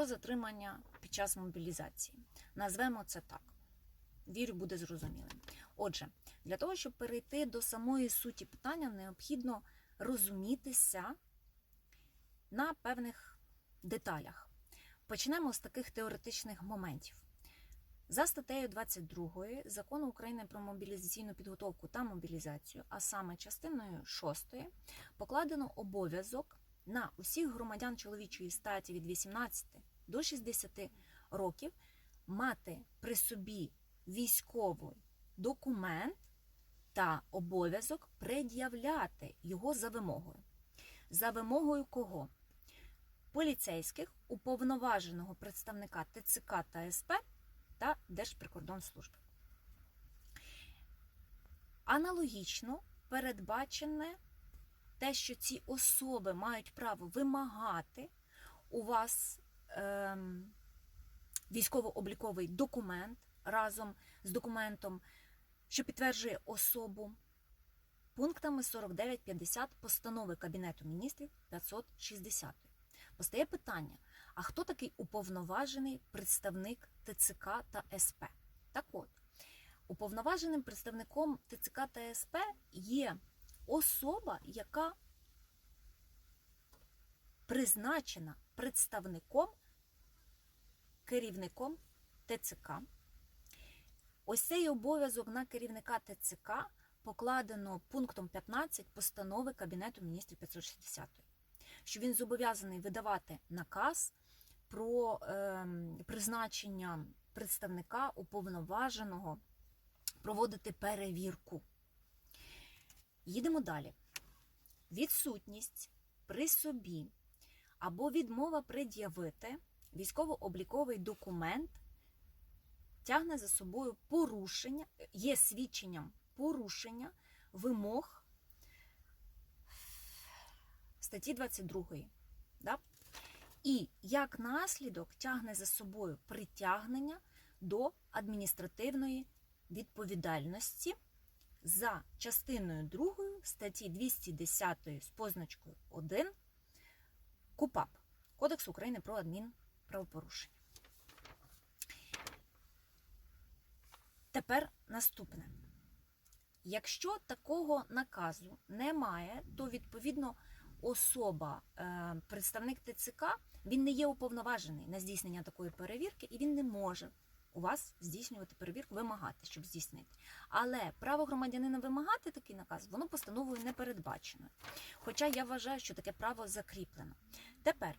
про затримання під час мобілізації. Назвемо це так. Вірю, буде зрозумілим. Отже, для того, щоб перейти до самої суті питання, необхідно розумітися на певних деталях. Почнемо з таких теоретичних моментів. За статтею 22 закону України про мобілізаційну підготовку та мобілізацію, а саме частиною 6, покладено обов'язок на усіх громадян чоловічої статі від 18 до 60 років мати при собі військовий документ та обов'язок пред'являти його за вимогою. За вимогою кого? Поліцейських, уповноваженого представника ТЦК та СП та Держприкордонслужби. Аналогічно передбачене те, що ці особи мають право вимагати у вас військово-обліковий документ разом з документом, що підтверджує особу пунктами 49-50 постанови Кабінету міністрів 560. Постає питання: а хто такий уповноважений представник ТЦК та СП? Так от, уповноваженим представником ТЦК та СП є особа, яка призначена представником, керівником ТЦК. Ось цей обов'язок на керівника ТЦК покладено пунктом 15 постанови Кабінету міністрів 560, що він зобов'язаний видавати наказ про е, призначення представника уповноваженого проводити перевірку. Їдемо далі. Відсутність при собі або відмова пред'явити військово-обліковий документ тягне за собою порушення, є свідченням порушення вимог статті 22. Да? І як наслідок тягне за собою притягнення до адміністративної відповідальності за частиною 2 статті 210 з позначкою 1 КУПАП Кодекс України про адмінправопорушення. Тепер наступне. Якщо такого наказу немає, то відповідно особа, е, представник ТЦК, він не є уповноважений на здійснення такої перевірки, і він не може у вас здійснювати перевірку, вимагати, щоб здійснити. Але право громадянина вимагати такий наказ, воно постановою не передбачено. Хоча я вважаю, що таке право закріплено. Тепер